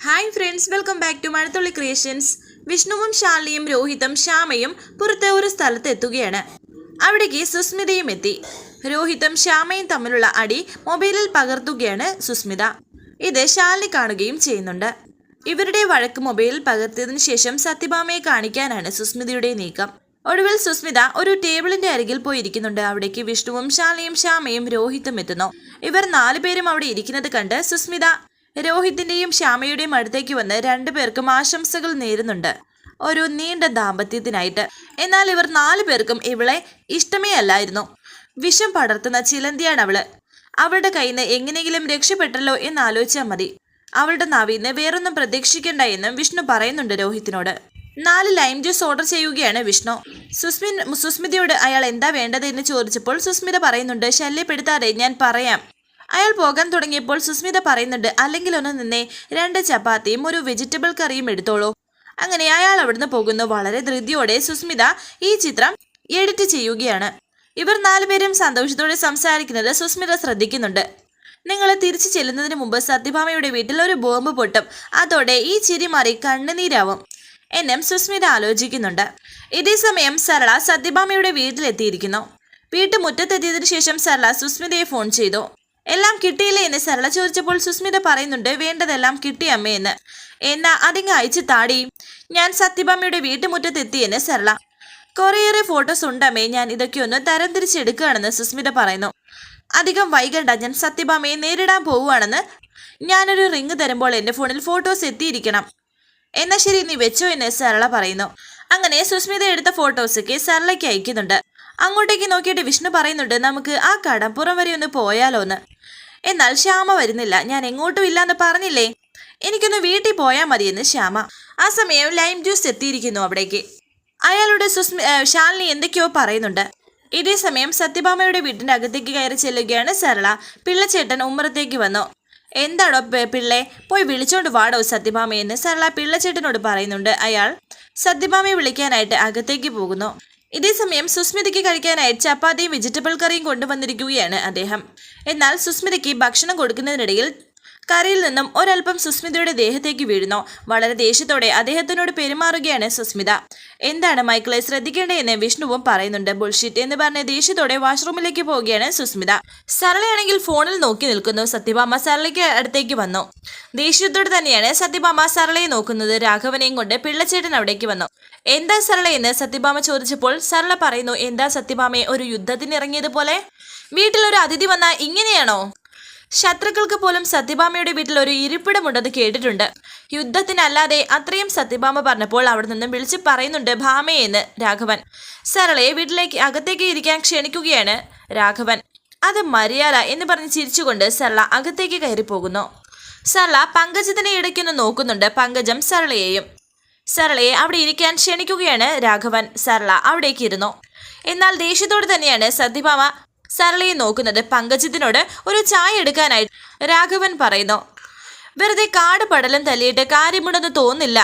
Hi friends welcome back to Mazhathulli creations വിഷ്ണുവും ഷാലിയും രോഹിതും ശ്യാമയും പുറത്തെ ഒരു സ്ഥലത്ത് എത്തുകയാണ്. അവിടേക്ക് സുസ്മിതയും എത്തി. രോഹിതും ശ്യാമയും തമ്മിലുള്ള അടി മൊബൈലിൽ പകർത്തുകയാണ് സുസ്മിത. ഇത് ശാലിനി കാണുകയും ചെയ്യുന്നുണ്ട്. ഇവരുടെ വഴക്ക് മൊബൈലിൽ പകർത്തിയതിനു ശേഷം സത്യഭാമയെ കാണിക്കാനാണ് സുസ്മിതയുടെ നീക്കം. ഒടുവിൽ സുസ്മിത ഒരു ടേബിളിന്റെ അരികിൽ പോയി ഇരിക്കുന്നുണ്ട് അവിടേക്ക് വിഷ്ണുവും ഷാലിയും ശ്യാമയും രോഹിതും എത്തുന്നു. ഇവർ നാലുപേരും അവിടെ ഇരിക്കുന്നത് കണ്ട് സുസ്മിത രോഹിത്തിന്റെയും ശ്യാമയുടെയും അടുത്തേക്ക് വന്ന് രണ്ടുപേർക്കും ആശംസകൾ നേരുന്നുണ്ട്. ഒരു നീണ്ട ദാമ്പത്യത്തിനായിട്ട്. എന്നാൽ ഇവർ നാലു പേർക്കും ഇവളെ ഇഷ്ടമേ അല്ലായിരുന്നു. വിഷം പടർത്തുന്ന ചിലന്തിയാണ് അവൾ. അവളുടെ കയ്യിൽ നിന്ന് എങ്ങനെയെങ്കിലും രക്ഷപ്പെട്ടല്ലോ എന്ന് ആലോചിച്ചാൽ മതി. അവളുടെ നാവിന്ന് വേറൊന്നും പ്രതീക്ഷിക്കണ്ട എന്നും വിഷ്ണു പറയുന്നുണ്ട് രോഹിത്തിനോട്. നാല് ലൈം ജ്യൂസ് ഓർഡർ ചെയ്യുകയാണ് വിഷ്ണു. സുസ്മിൻ സുസ്മിതയോട് അയാൾ എന്താ വേണ്ടത് എന്ന് ചോദിച്ചപ്പോൾ സുസ്മിത പറയുന്നുണ്ട് ശല്യപ്പെടുത്താതെ ഞാൻ പറയാം. അയാൾ പോകാൻ തുടങ്ങിയപ്പോൾ സുസ്മിത പറയുന്നുണ്ട് അല്ലെങ്കിൽ ഒന്ന് നിന്നെ രണ്ട് ചപ്പാത്തിയും ഒരു വെജിറ്റബിൾ കറിയും എടുത്തോളൂ. അങ്ങനെ അയാൾ അവിടുന്ന് പോകുന്നു. വളരെ ധൃതിയോടെ സുസ്മിത ഈ ചിത്രം എഡിറ്റ് ചെയ്യുകയാണ്. ഇവർ നാലുപേരും സന്തോഷത്തോടെ സംസാരിക്കുന്നത് സുസ്മിത ശ്രദ്ധിക്കുന്നുണ്ട്. നിങ്ങൾ തിരിച്ചു ചെല്ലുന്നതിന് മുമ്പ് സത്യഭാമയുടെ വീട്ടിൽ ഒരു ബോംബ് പൊട്ടും. അതോടെ ഈ ചിരി മാറി കണ്ണുനീരാവും. എന്നും സുസ്മിത ആലോചിക്കുന്നുണ്ട്. ഇതേ സമയം സരള സത്യഭാമയുടെ വീട്ടിലെത്തിയിരിക്കുന്നു. വീട്ടുമുറ്റത്തെത്തിയതിനു ശേഷം സരള സുസ്മിതയെ ഫോൺ ചെയ്തു. എല്ലാം കിട്ടിയില്ലേ എന്ന് സരള ചോദിച്ചപ്പോൾ സുസ്മിത പറയുന്നുണ്ട് വേണ്ടതെല്ലാം കിട്ടി അമ്മയെന്ന് എന്നാ. അതിങ്ങ് അയച്ചു താടി. ഞാൻ സത്യഭാമയുടെ വീട്ടുമുറ്റത്തെത്തിയെന്ന് സരള. കുറേയേറെ ഫോട്ടോസ് ഉണ്ടമ്മേ ഞാൻ ഇതൊക്കെ ഒന്ന് തരം തിരിച്ചെടുക്കുകയാണെന്ന് സുസ്മിത പറയുന്നു. അധികം വൈകണ്ട ഞാൻ സത്യഭാമയെ നേരിടാൻ പോവുകയാണെന്ന് ഞാനൊരു റിങ് തരുമ്പോൾ എന്റെ ഫോണിൽ ഫോട്ടോസ് എത്തിയിരിക്കണം. എന്നാ ശരി നീ വെച്ചോ എന്ന് സരള പറയുന്നു. അങ്ങനെ സുസ്മിത എടുത്ത ഫോട്ടോസൊക്കെ സരളയ്ക്ക് അയക്കുന്നുണ്ട്. അങ്ങോട്ടേക്ക് നോക്കിയിട്ട് വിഷ്ണു പറയുന്നുണ്ട് നമുക്ക് ആ കടപ്പുറം വരെ ഒന്ന് പോയാലോ എന്ന് എന്നാൽ ശ്യാമ വരുന്നില്ല. ഞാൻ എങ്ങോട്ടും ഇല്ലാന്ന് പറഞ്ഞില്ലേ? എനിക്കൊന്ന് വീട്ടിൽ പോയാൽ മതിയെന്ന് ശ്യാമ. ആ സമയം ലൈം ജ്യൂസ് എത്തിയിരിക്കുന്നു അവിടേക്ക്. അയാളുടെ സുസ്മി ശാലിനി എന്തൊക്കെയോ പറയുന്നുണ്ട്. ഇതേ സമയം സത്യഭാമയുടെ വീട്ടിന്റെ അകത്തേക്ക് കയറി ചെല്ലുകയാണ് സരള. പിള്ളച്ചേട്ടൻ ഉമ്മറത്തേക്ക് വന്നു. പിള്ളേ പിള്ളെ? പോയി വിളിച്ചോണ്ട് വാടോ സത്യഭാമയെന്ന്? സരള പിള്ളച്ചേട്ടനോട് പറയുന്നുണ്ട്. അയാൾ സത്യഭാമയെ വിളിക്കാനായിട്ട് അകത്തേക്ക് പോകുന്നു. ഇതേ സമയം സുസ്മിതയ്ക്ക് കഴിക്കാനായി ചപ്പാത്തിയും വെജിറ്റബിൾ കറിയും കൊണ്ടുവന്നിരിക്കുകയാണ് അദ്ദേഹം. എന്നാൽ സുസ്മിതയ്ക്ക് ഭക്ഷണം കൊടുക്കുന്നതിനിടയിൽ കറിയിൽ നിന്നും ഒരൽപ്പം സുസ്മിതയുടെ ദേഹത്തേക്ക് വീഴുന്നു. വളരെ ദേഷ്യത്തോടെ അദ്ദേഹത്തിനോട് പെരുമാറുകയാണ് സുസ്മിത. എന്താണ് മൈക്കിളെ ശ്രദ്ധിക്കേണ്ടതെന്ന് വിഷ്ണുവും പറയുന്നുണ്ട്. ബുൾഷിറ്റ് എന്ന് പറഞ്ഞ് ദേഷ്യത്തോടെ വാഷ്റൂമിലേക്ക് പോവുകയാണ് സുസ്മിത. സരളയാണെങ്കിൽ ഫോണിൽ നോക്കി നിൽക്കുന്നു. സത്യഭാമ സരളയ്ക്ക് അടുത്തേക്ക് വന്നു. ദേഷ്യത്തോടെ തന്നെയാണ് സത്യഭാമ സരളയെ നോക്കുന്നത്. രാഘവനെയും കൊണ്ട് പിള്ളച്ചേട്ടൻ അവിടേക്ക് വന്നു. എന്താ സരള എന്ന് സത്യഭാമ ചോദിച്ചപ്പോൾ സരള പറയുന്നു എന്താ സത്യഭാമയെ ഒരു യുദ്ധത്തിന് ഇറങ്ങിയതുപോലെ വീട്ടിൽ ഒരു അതിഥി വന്നാൽ ഇങ്ങനെയാണോ? ശത്രുക്കൾക്ക് പോലും സത്യഭാമയുടെ വീട്ടിൽ ഒരു ഇരിപ്പിടമുണ്ടെന്ന് കേട്ടിട്ടുണ്ട്. യുദ്ധത്തിനല്ലാതെ അത്രയും സത്യഭാമ പറഞ്ഞപ്പോൾ അവിടെ നിന്നും വിളിച്ച് പറയുന്നുണ്ട് ഭാമയെന്ന് രാഘവൻ. സരളയെ വീട്ടിലേക്ക് അകത്തേക്ക് ഇരിക്കാൻ ക്ഷണിക്കുകയാണ് രാഘവൻ. അത് മര്യാദ എന്ന് പറഞ്ഞ് ചിരിച്ചുകൊണ്ട് സരള അകത്തേക്ക് കയറി പോകുന്നു സരള പങ്കജത്തിനെ ഇടയ്ക്കൊന്ന് നോക്കുന്നുണ്ട് പങ്കജം സരളയെയും. സരളയെ അവിടെ ഇരിക്കാൻ ക്ഷണിക്കുകയാണ് രാഘവൻ. സരള അവിടേക്ക് ഇരുന്നു. എന്നാൽ ദേഷ്യത്തോട് തന്നെയാണ് സത്യഭാമ സരളയെ നോക്കുന്നത് പങ്കജത്തിനോട് ഒരു ചായ എടുക്കാനായി രാഘവൻ പറയുന്നു വെറുതെ കാട് പടലം തല്ലിയിട്ട് കാര്യമുണ്ടെന്ന് തോന്നില്ല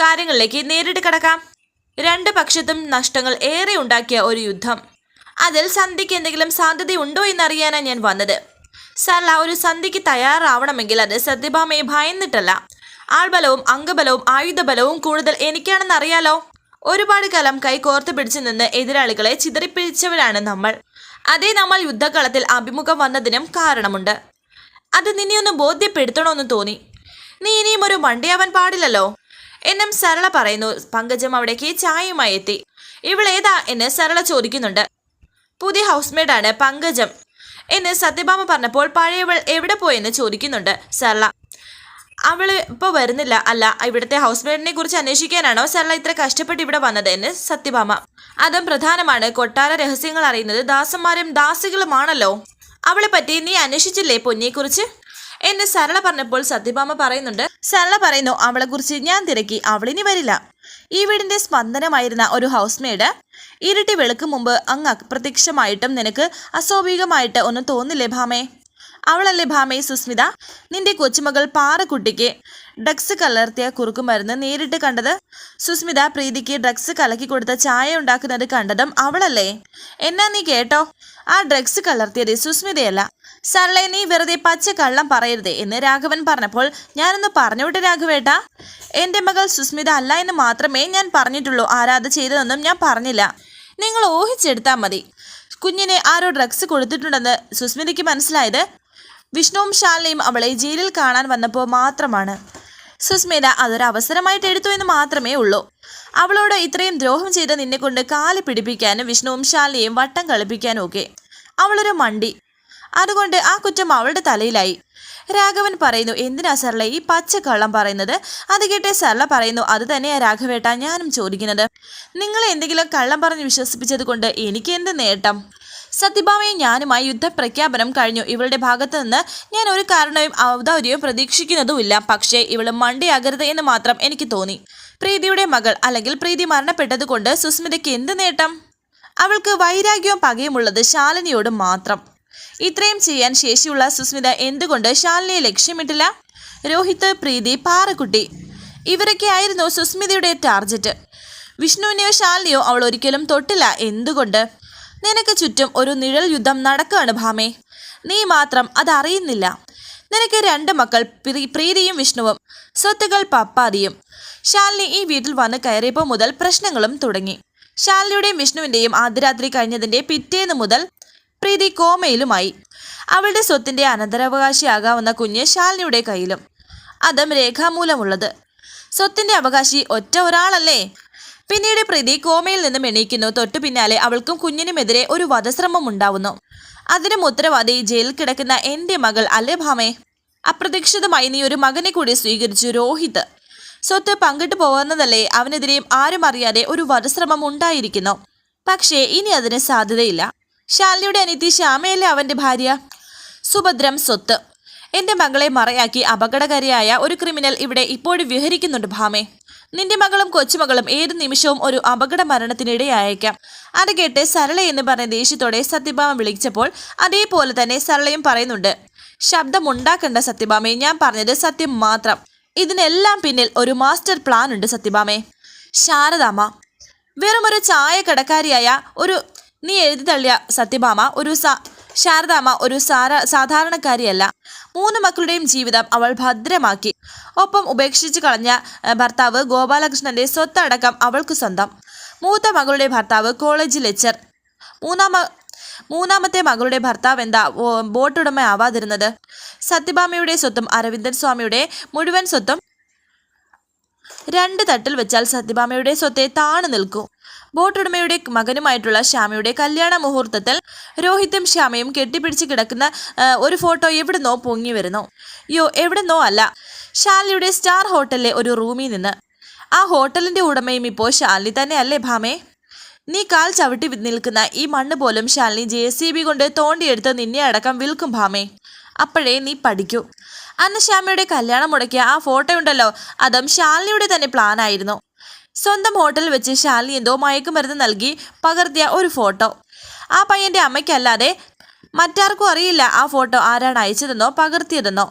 കാര്യങ്ങളിലേക്ക് നേരിട്ട് കടക്കാം. രണ്ട് പക്ഷത്തും നഷ്ടങ്ങൾ ഏറെ ഉണ്ടാക്കിയ ഒരു യുദ്ധം. അതിൽ സന്ധിക്ക് എന്തെങ്കിലും സാധ്യതയുണ്ടോ എന്നറിയാനാണ് ഞാൻ വന്നത്. സരള ഒരു സന്ധിക്ക് തയ്യാറാവണമെങ്കിൽ അത് സത്യഭാമയെ ഭയന്നിട്ടല്ല. ആൾബലവും അംഗബലവും ആയുധബലവും കൂടുതൽ എനിക്കാണെന്ന് അറിയാലോ ഒരുപാട് കാലം കൈ കോർത്ത് പിടിച്ചു നിന്ന് എതിരാളികളെ ചിതറിപ്പിടിച്ചവരാണ് നമ്മൾ. അതേ നമ്മൾ യുദ്ധകളത്തിൽ അഭിമുഖം വന്നതിനും കാരണമുണ്ട്. അത് നിന്നെയൊന്ന് ബോധ്യപ്പെടുത്തണമെന്ന് തോന്നി. നീ ഇനിയും ഒരു മണ്ടിയാവാൻ പാടില്ലല്ലോ. എന്നും സരള പറയുന്നു. പങ്കജം അവിടേക്ക് ചായയുമായി എത്തി. ഇവളേതാ എന്ന് സരള ചോദിക്കുന്നുണ്ട്. പുതിയ ഹൗസ്മേഡാണ് പങ്കജം എന്ന് സത്യഭാമ പറഞ്ഞപ്പോൾ പഴയവൾ എവിടെ പോയെന്ന് ചോദിക്കുന്നുണ്ട് സരള. അവൾ ഇപ്പോൾ വരുന്നില്ല. അല്ല ഇവിടുത്തെ ഹൗസ് മെയ്ഡിനെ കുറിച്ച് അന്വേഷിക്കാനാണോ സരള ഇത്ര കഷ്ടപ്പെട്ട് ഇവിടെ വന്നത് എന്ന് സത്യഭാമ. അതും പ്രധാനമാണ്. കൊട്ടാര രഹസ്യങ്ങൾ അറിയുന്നത് ദാസന്മാരും ദാസികളുമാണല്ലോ. അവളെ പറ്റി നീ അന്വേഷിച്ചില്ലേ പൊന്നിയെക്കുറിച്ച് എന്ന് സരള പറഞ്ഞപ്പോൾ സത്യഭാമ പറയുന്നുണ്ട് സരള പറയുന്നു അവളെ കുറിച്ച് ഞാൻ തിരക്കി. അവളിനി വരില്ല. ഈ വീടിന്റെ സ്പന്ദനമായിരുന്ന ഒരു ഹൗസ് മെയ്ഡ് ഇരുട്ടി വെളുക്കും മുമ്പ് അങ്ങ് അപ്രത്യക്ഷമായിട്ടും നിനക്ക് അസ്വാഭാവികമായിട്ട് ഒന്നും തോന്നില്ലേ ഭാമേ? അവളല്ലേ ഭാമയെ സുസ്മിത? നിന്റെ കൊച്ചുമകൾ പാറക്കുട്ടിക്ക് ഡ്രഗ്സ് കലർത്തിയ കുറുക്കുമരുന്ന് നേരിട്ട് കണ്ടത്? സുസ്മിത പ്രീതിക്ക് ഡ്രഗ്സ് കലക്കി കൊടുത്ത ചായ ഉണ്ടാക്കുന്നത് കണ്ടതും അവളല്ലേ? എന്നാ നീ കേട്ടോ? ആ ഡ്രഗ്സ് കലർത്തിയത് സുസ്മിതയല്ല. സരളെ നീ വെറുതെ പച്ച കള്ളം പറയരുതേ എന്ന് രാഘവൻ പറഞ്ഞപ്പോൾ ഞാനൊന്ന് പറഞ്ഞുവിട്ട് രാഘവേട്ട. എന്റെ മകൾ സുസ്മിത അല്ല എന്ന് മാത്രമേ ഞാൻ പറഞ്ഞിട്ടുള്ളൂ. ആരാധ ചെയ്തതെന്നും ഞാൻ പറഞ്ഞില്ല. നിങ്ങൾ ഊഹിച്ചെടുത്താൽ മതി. കുഞ്ഞിനെ ആരോ ഡ്രഗ്സ് കൊടുത്തിട്ടുണ്ടെന്ന് സുസ്മിതയ്ക്ക് മനസ്സിലായത്? വിഷ്ണുവും ശാലിനിയും അവളെ ജയിലിൽ കാണാൻ വന്നപ്പോൾ മാത്രമാണ്. സുസ്മിത അതൊരു അവസരമായിട്ട് എടുത്തു എന്ന് മാത്രമേ ഉള്ളൂ. അവളോട് ഇത്രയും ദ്രോഹം ചെയ്ത നിന്നെ കൊണ്ട് കാൽ പിടിപ്പിക്കാനും വിഷ്ണുവും ശാലിനിയും വട്ടം കളിപ്പിക്കാനും ഒക്കെ അവളൊരു മണ്ടി. അതുകൊണ്ട് ആ കുറ്റം അവളുടെ തലയിലായി. രാഘവൻ പറയുന്നു എന്തിനാ സർല ഈ പച്ച കള്ളം പറയുന്നത്? അത് കേട്ടേ സർല പറയുന്നു അത് തന്നെയാ രാഘവേട്ട ഞാനും ചോദിക്കുന്നത്. നിങ്ങളെ എന്തെങ്കിലും കള്ളം പറഞ്ഞ് വിശ്വസിപ്പിച്ചത് കൊണ്ട് എനിക്ക് എന്ത് നേട്ടം? സത്യഭാമയും ഞാനുമായി യുദ്ധപ്രഖ്യാപനം കഴിഞ്ഞു. ഇവളുടെ ഭാഗത്ത് നിന്ന് ഞാൻ ഒരു കാരണവും ഔദാര്യവും പ്രതീക്ഷിക്കുന്നതുമില്ല. പക്ഷേ ഇവൾ മണ്ടിയാകരുത് എന്ന് മാത്രം എനിക്ക് തോന്നി. പ്രീതിയുടെ മകൾ അല്ലെങ്കിൽ പ്രീതി മരണപ്പെട്ടതുകൊണ്ട് സുസ്മിതയ്ക്ക് എന്ത് നേട്ടം? അവൾക്ക് വൈരാഗ്യവും പകയുമുള്ളത് ശാലിനിയോട് മാത്രം. ഇത്രയും ചെയ്യാൻ ശേഷിയുള്ള സുസ്മിത എന്തുകൊണ്ട് ശാലിനിയെ ലക്ഷ്യമിട്ടില്ല? രോഹിത് പ്രീതി പാറക്കുട്ടി ഇവരൊക്കെ ആയിരുന്നു സുസ്മിതയുടെ ടാർജറ്റ്. വിഷ്ണുവിനെയോ ശാലിനിയോ അവൾ ഒരിക്കലും തൊട്ടില്ല. എന്തുകൊണ്ട്? നിനക്ക് ചുറ്റും ഒരു നിഴൽ യുദ്ധം നടക്കുകയാണ് ഭാമേ. നീ മാത്രം അതറിയുന്നില്ല നിനക്ക് രണ്ട് മക്കൾ പ്രീ- പ്രീതിയും വിഷ്ണുവും സ്വത്തുകൾ പപ്പാതിയും. ശാലിനി ഈ വീട്ടിൽ വന്ന് കയറിയപ്പോൾ മുതൽ പ്രശ്നങ്ങളും തുടങ്ങി. ശാലിനിയുടെയും വിഷ്ണുവിന്റെയും ആദ്യരാത്രി കഴിഞ്ഞതിന്റെ പിറ്റേന്ന് മുതൽ പ്രീതി കോമയിലുമായി. അവളുടെ സ്വത്തിന്റെ അനന്തരാവകാശിയാകാവുന്ന കുഞ്ഞ് ശാലിനിയുടെ കയ്യിലും. അതും രേഖാമൂലമുള്ളത്. സ്വത്തിന്റെ അവകാശി ഒറ്റ ഒരാളല്ലേ? പിന്നീട് പ്രീതി കോമയിൽ നിന്നും എണീക്കുന്നു. തൊട്ടു പിന്നാലെ അവൾക്കും കുഞ്ഞിനുമെതിരെ ഒരു വധശ്രമം ഉണ്ടാവുന്നു. അതിനും ഉത്തരവാദി ജയിലിൽ കിടക്കുന്ന എന്റെ മകൾ അല്ലേ ഭാമേ? അപ്രതീക്ഷിതമായി നീ ഒരു മകനെ കൂടി സ്വീകരിച്ചു രോഹിത്. സ്വത്ത് പങ്കിട്ടു പോകുന്നതല്ലേ അവനെതിരെയും ആരും അറിയാതെ ഒരു വധശ്രമം ഉണ്ടായിരിക്കുന്നു. പക്ഷേ ഇനി അതിന് സാധ്യതയില്ല. ശാലിയുടെ അനിയത്തി ശ്യാമയല്ലേ അവന്റെ ഭാര്യ? സുഭദ്രം സ്വത്ത്. എന്റെ മകളെ മറയാക്കി അപകടകാരിയായ ഒരു ക്രിമിനൽ ഇവിടെ ഇപ്പോഴും വിഹരിക്കുന്നുണ്ട് ഭാമേ. നിന്റെ മകളും കൊച്ചുമകളും ഏത് നിമിഷവും ഒരു അപകട മരണത്തിനിടയായേക്കാം. അത് കേട്ട് സരള എന്ന് പറഞ്ഞ ദേഷ്യത്തോടെ സത്യഭാമ വിളിച്ചപ്പോൾ അതേപോലെ തന്നെ സരളയും പറയുന്നുണ്ട് ശബ്ദമുണ്ടാക്കണ്ട സത്യഭാമേ ഞാൻ പറഞ്ഞത് സത്യം മാത്രം. ഇതിനെല്ലാം പിന്നിൽ ഒരു മാസ്റ്റർ പ്ലാൻ ഉണ്ട് സത്യഭാമേ. ശാരദാമ്മ വെറും ഒരു ചായ കടക്കാരിയായ ഒരു നീ എഴുതി തള്ളിയ സത്യഭാമ ഒരു ശാരദാമ്മ ഒരു സാരാ സാധാരണക്കാരിയല്ല. മൂന്ന് മക്കളുടെയും ജീവിതം അവൾ ഭദ്രമാക്കി. ഒപ്പം ഉപേക്ഷിച്ച് കളഞ്ഞ ഭർത്താവ് ഗോപാലകൃഷ്ണന്റെ സ്വത്തടക്കം അവൾക്ക് സ്വന്തം. മൂത്ത മകളുടെ ഭർത്താവ് കോളേജ് ലെക്ചർ. മൂന്നാമ മൂന്നാമത്തെ മകളുടെ ഭർത്താവ് എന്താ ബോട്ടുടമ ആവാതിരുന്നത് സത്യഭാമയുടെ സ്വത്തും അരവിന്ദൻ സ്വാമിയുടെ മുഴുവൻ സ്വത്തും രണ്ട് തട്ടിൽ വെച്ചാൽ സത്യഭാമയുടെ സ്വത്തെ താണു നിൽക്കൂ. ബോട്ടുടമയുടെ മകനുമായിട്ടുള്ള ശ്യാമയുടെ കല്യാണ മുഹൂർത്തത്തിൽ രോഹിത്തും ശ്യാമയും കെട്ടിപ്പിടിച്ച് കിടക്കുന്ന ഒരു ഫോട്ടോ എവിടുന്നോ പൊങ്ങി വരുന്നു. യോ എവിടുന്നോ അല്ല. ശാലിയുടെ സ്റ്റാർ ഹോട്ടലിലെ ഒരു റൂമിൽ നിന്ന്. ആ ഹോട്ടലിന്റെ ഉടമയും ഇപ്പോൾ ശാലിനി തന്നെയല്ലേ ഭാമേ? നീ കാൽ ചവിട്ടി നിൽക്കുന്ന ഈ മണ്ണ് പോലും ശാലിനി ജെ സി ബി കൊണ്ട് തോണ്ടിയെടുത്ത് നിന്നെ അടക്കം വിൽക്കും ഭാമേ. അപ്പോഴേ നീ പഠിക്കൂ. അന്ന് ശ്യാമയുടെ കല്യാണം മുടക്കിയ ആ ഫോട്ടോ ഉണ്ടല്ലോ അതും ശാലിനിയുടെ തന്നെ പ്ലാൻ ആയിരുന്നു. സ്വന്തം ഹോട്ടലിൽ വെച്ച് ശാലിനി എന്തോ മയക്കുമരുന്ന് നൽകി പകർത്തിയ ഒരു ഫോട്ടോ. ആ പയ്യന്റെ അമ്മയ്ക്കല്ലാതെ മറ്റാർക്കും അറിയില്ല ആ ഫോട്ടോ ആരാണ് അയച്ചതെന്നോ പകർത്തിയതെന്നോ.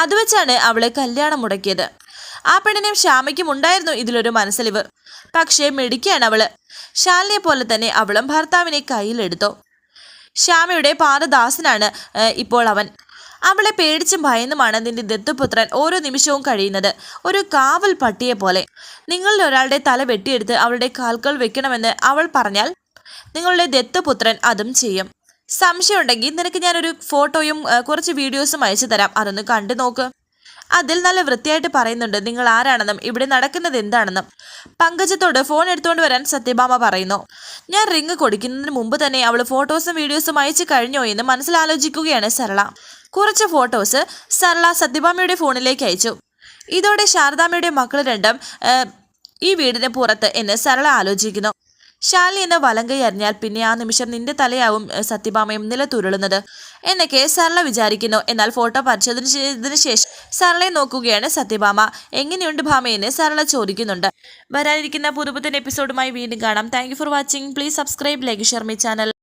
അത് വെച്ചാണ് അവളെ കല്യാണം മുടക്കിയത്. ആ പെണ്ണിനും ശ്യാമയ്ക്കും ഉണ്ടായിരുന്നു ഇതിലൊരു മനസ്സലിവ്. പക്ഷേ മിടിക്കാണ് അവൾ. ശാലിനിയെ പോലെ തന്നെ അവളും ഭർത്താവിനെ കയ്യിലെടുത്തു. ശ്യാമയുടെ പാദദാസനാണ് ഇപ്പോൾ അവൻ. അവളെ പേടിച്ചും ഭയന്നുമാണ് നിന്റെ ദത്തുപുത്രൻ ഓരോ നിമിഷവും കഴിയുന്നത്. ഒരു കാവൽ പട്ടിയെ പോലെ. നിങ്ങളിൽ ഒരാളുടെ തല വെട്ടിയെടുത്ത് അവളുടെ കാൽക്കൾ വെക്കണമെന്ന് അവൾ പറഞ്ഞാൽ നിങ്ങളുടെ ദത്തുപുത്രൻ അതും ചെയ്യും. സംശയമുണ്ടെങ്കിൽ നിനക്ക് ഞാനൊരു ഫോട്ടോയും കുറച്ച് വീഡിയോസും അയച്ചു തരാം. അതൊന്ന് കണ്ടു നോക്ക് അതിൽ നല്ല വൃത്തിയായിട്ട് പറയുന്നുണ്ട്. നിങ്ങൾ ആരാണെന്നും ഇവിടെ നടക്കുന്നത് എന്താണെന്നും. പങ്കജത്തോട് ഫോൺ എടുത്തുകൊണ്ട് വരാൻ സത്യഭാമ പറയുന്നു. ഞാൻ റിങ് കൊടുക്കുന്നതിന് മുമ്പ് തന്നെ അവൾ ഫോട്ടോസും വീഡിയോസും അയച്ചു കഴിഞ്ഞോ എന്ന് മനസ്സിലാലോചിക്കുകയാണ് സരള. കുറച്ച് ഫോട്ടോസ് സരള സത്യഭാമയുടെ ഫോണിലേക്ക് അയച്ചു. ഇതോടെ ശാരദാമ്മയുടെ മക്കൾ രണ്ടും ഈ വീടിന് പുറത്ത് എന്ന് സരള ആലോചിക്കുന്നു. ശാലിനി എന്ന വലങ്കൈ അറിഞ്ഞാൽ പിന്നെ ആ നിമിഷം നിന്റെ തലയാവും സത്യഭാമയും നിലത്തുരുളുന്നത്. എന്നൊക്കെ സരള വിചാരിക്കുന്നു. എന്നാൽ ഫോട്ടോ പരിശോധന ചെയ്തതിനു ശേഷം സരളയെ നോക്കുകയാണ് സത്യഭാമ. എങ്ങനെയുണ്ട് ഭാമയെന്ന് സരള ചോദിക്കുന്നുണ്ട്. വരാനിരിക്കുന്ന പുതുപുത്തൻ എപ്പിസോഡുമായി വീണ്ടും കാണാം. Thank for watching please subscribe like my channel